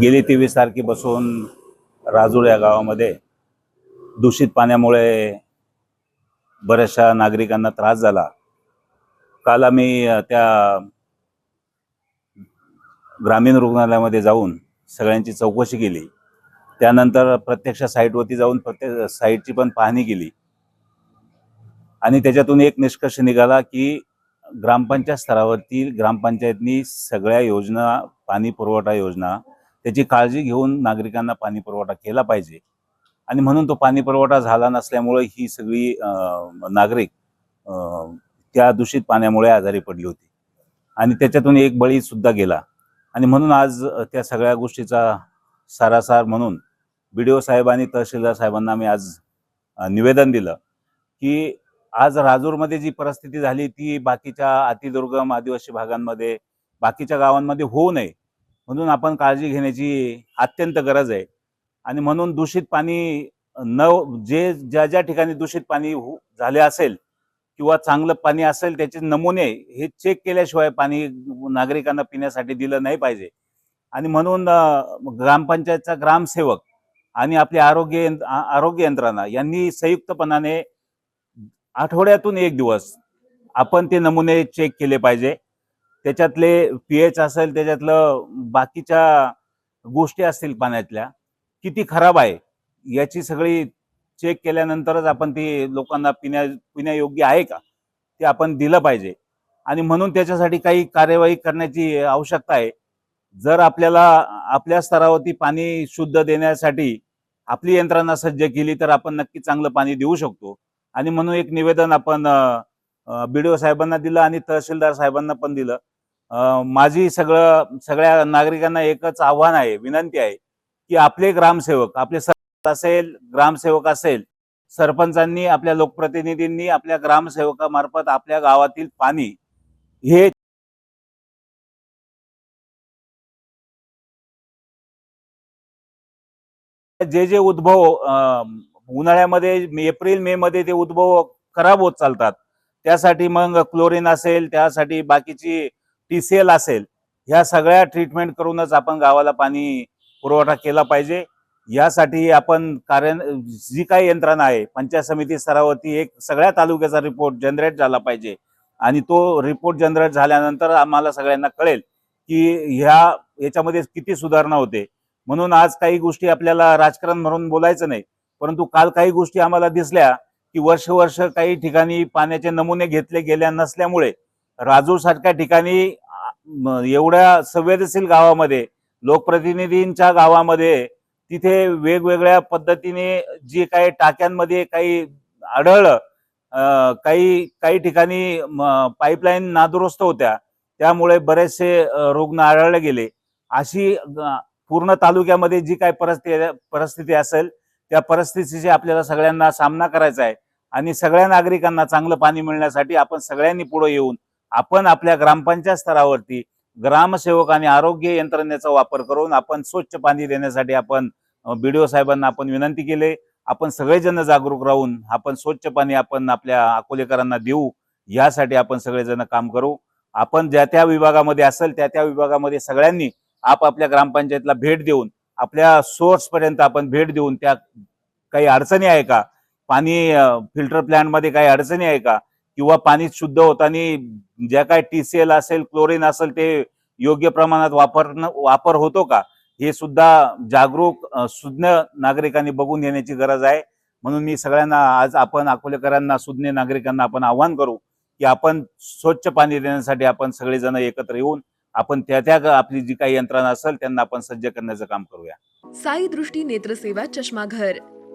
गेली तेवीस तारखेपासून राजूर या गावामध्ये. दूषित पाण्यामुळे बऱ्याचशा नागरिकांना त्रास झाला. काल आम्ही त्या ग्रामीण रुग्णालयामध्ये जाऊन सगळ्यांची चौकशी केली. त्यानंतर प्रत्यक्ष साईटवरती जाऊन प्रत्येक साईटची पण पाहणी केली. आणि त्याच्यातून एक निष्कर्ष निघाला की ग्रामपंचायत स्तरावरती ग्रामपंचायतनी सगळ्या योजना पाणी पुरवठा योजना त्याची काळजी घेऊन नागरिकांना पाणी पुरवठा केला पाहिजे. आणि म्हणून तो पाणी पुरवठा झाला नसल्यामुळे ही सगळी नागरिक त्या दूषित पाण्यामुळे आजारी पडली होती. आणि त्याच्यातून एक बळी सुद्धा गेला. आणि म्हणून आज त्या सगळ्या गोष्टीचा सारासार म्हणून बी डी ओ साहेब आणि तहसीलदार साहेबांना मी आज निवेदन दिलं की आज राजूरमध्ये जी परिस्थिती झाली ती बाकीच्या अतिदुर्गम आदिवासी भागांमध्ये बाकीच्या गावांमध्ये होऊ नये. म्हणून आपण काळजी घेण्याची अत्यंत गरज आहे. आणि म्हणून दूषित पाणी न जे ज्या ज्या ठिकाणी दूषित पाणी हो, झाले असेल किंवा चांगलं पाणी असेल त्याचे नमुने हे चेक केल्याशिवाय पाणी नागरिकांना पिण्यासाठी दिलं नाही पाहिजे. आणि म्हणून ग्रामपंचायतचा ग्रामसेवक आणि आपले आरोग्य आरोग्य यंत्रणा यांनी संयुक्तपणाने आठवड्यातून एक दिवस आपण ते नमुने चेक केले पाहिजे. त्याच्यातले पीएच असेल त्याच्यातलं बाकीच्या गोष्टी असतील पाण्यातल्या किती खराब आहे याची सगळी चेक केल्यानंतरच आपण ती लोकांना पिण्या पिण्यायोग्य आहे का ते आपण दिलं पाहिजे. आणि म्हणून त्याच्यासाठी काही कार्यवाही करण्याची आवश्यकता आहे. जर आपल्याला आपल्या स्तरावरती पाणी शुद्ध देण्यासाठी आपली यंत्रणा सज्ज केली तर आपण नक्की चांगलं पाणी देऊ शकतो. आणि म्हणून एक निवेदन आपण बी डी ओ साहेबांना दिलं आणि तहसीलदार साहेबांना पण दिलं. माझी सगळं सगळ्या नागरिकांना एकच आव्हान आहे विनंती आहे की आपले ग्रामसेवक आपले सरपंच असेल ग्रामसेवक असेल सरपंचांनी आपल्या लोकप्रतिनिधींनी आपल्या ग्रामसेवकामार्फत आपल्या गावातील पाणी हे जे जे उद्भव उन्हाळ्यामध्ये एप्रिल मे मध्ये ते उद्भव खराब होत चालतात त्यासाठी मग क्लोरीन असेल त्यासाठी बाकीची टीसीएल असेल ह्या सगळ्या ट्रीटमेंट करूनच आपण गावाला पाणी पुरवठा केला पाहिजे. यासाठी आपण कार्य जी काही यंत्रणा आहे पंचायत समिती स्तरावरती एक सगळ्या तालुक्याचा रिपोर्ट जनरेट झाला पाहिजे. आणि तो रिपोर्ट जनरेट झाल्यानंतर आम्हाला सगळ्यांना कळेल की ह्या याच्यामध्ये किती सुधारणा होते. म्हणून आज काही गोष्टी आपल्याला राजकारण म्हणून बोलायचं नाही परंतु काल काही गोष्टी आम्हाला दिसल्या की वर्ष वर्ष काही ठिकाणी पाण्याचे नमुने घेतले गेल्या नसल्यामुळे राजूर सारख्या ठिकाणी एवढ्या संवेदनशील गावामध्ये लोकप्रतिनिधींच्या गावामध्ये तिथे वेगवेगळ्या पद्धतीने जे काही टाक्यांमध्ये काही आढळलं काही काही ठिकाणी पाईपलाईन नादुरुस्त होत्या त्यामुळे बरेचसे रुग्ण आढळले गेले. अशी पूर्ण तालुक्यामध्ये जी काही परिस्थिती परिस्थिती असेल त्या परिस्थितीची आपल्याला सगळ्यांना सामना करायचा आहे. आणि सगळ्या नागरिकांना चांगलं पाणी मिळण्यासाठी आपण सगळ्यांनी पुढे येऊन आपण आपल्या ग्रामपंचायत स्तरावरती ग्रामसेवक आणि आरोग्य यंत्रणेचा वापर करून आपण स्वच्छ पाणी देण्यासाठी आपण बीडीओ साहेबांना आपण विनंती केली. आपण सगळेजण जागरूक राहून आपण स्वच्छ पाणी आपण आपल्या अकोलेकरांना देऊ यासाठी आपण सगळेजण काम करू. आपण ज्या त्या विभागामध्ये असेल त्या त्या विभागामध्ये सगळ्यांनी आपापल्या ग्रामपंचायतला भेट देऊन आपल्या सोर्स पर्यंत आपण भेट देऊन त्या काही अडचणी आहे का? पाणी फिल्टर प्लांटमध्ये काही अडचणी आहे का? किंवा पाणी शुद्ध होताना ज्या काय टीसीएल असेल क्लोरीन असेल ते योग्य प्रमाणात वापर वापर होतो का? हे सुद्धा जागरूक सुज्ञ नागरिकांनी बघून घेण्याची गरज आहे. म्हणून मी सगळ्यांना आज आपण अकोलेकरांना सुज्ञ नागरिकांना आपण आव्हान करू की आपण स्वच्छ पाणी देण्यासाठी आपण सगळेजण एकत्र येऊन आपण त्या त्या आपली जी काही यंत्रणा असेल त्यांना आपण सज्ज करण्याचं काम करूया. साई दृष्टी नेत्रसेवा चष्माघर.